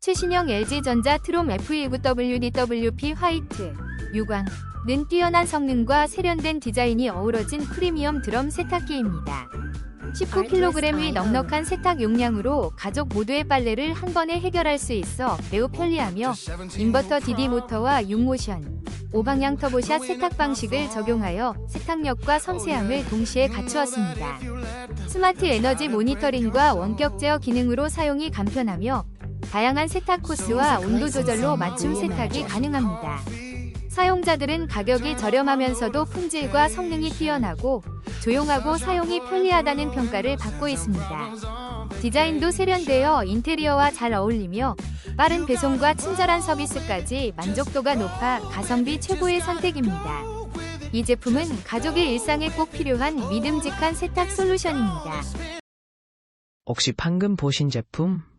최신형 LG전자 트롬 F19WDWP 화이트, 유광는 뛰어난 성능과 세련된 디자인이 어우러진 프리미엄 드럼 세탁기입니다. 19kg의 넉넉한 세탁 용량으로 가족 모두의 빨래를 한 번에 해결할 수 있어 매우 편리하며 인버터 DD 모터와 6모션, 5방향 터보샷 세탁 방식을 적용하여 세탁력과 섬세함을 동시에 갖추었습니다. 스마트 에너지 모니터링과 원격 제어 기능으로 사용이 간편하며 다양한 세탁 코스와 온도 조절로 맞춤 세탁이 가능합니다. 사용자들은 가격이 저렴하면서도 품질과 성능이 뛰어나고 조용하고 사용이 편리하다는 평가를 받고 있습니다. 디자인도 세련되어 인테리어와 잘 어울리며 빠른 배송과 친절한 서비스까지 만족도가 높아 가성비 최고의 선택입니다. 이 제품은 가족의 일상에 꼭 필요한 믿음직한 세탁 솔루션입니다. 혹시 방금 보신 제품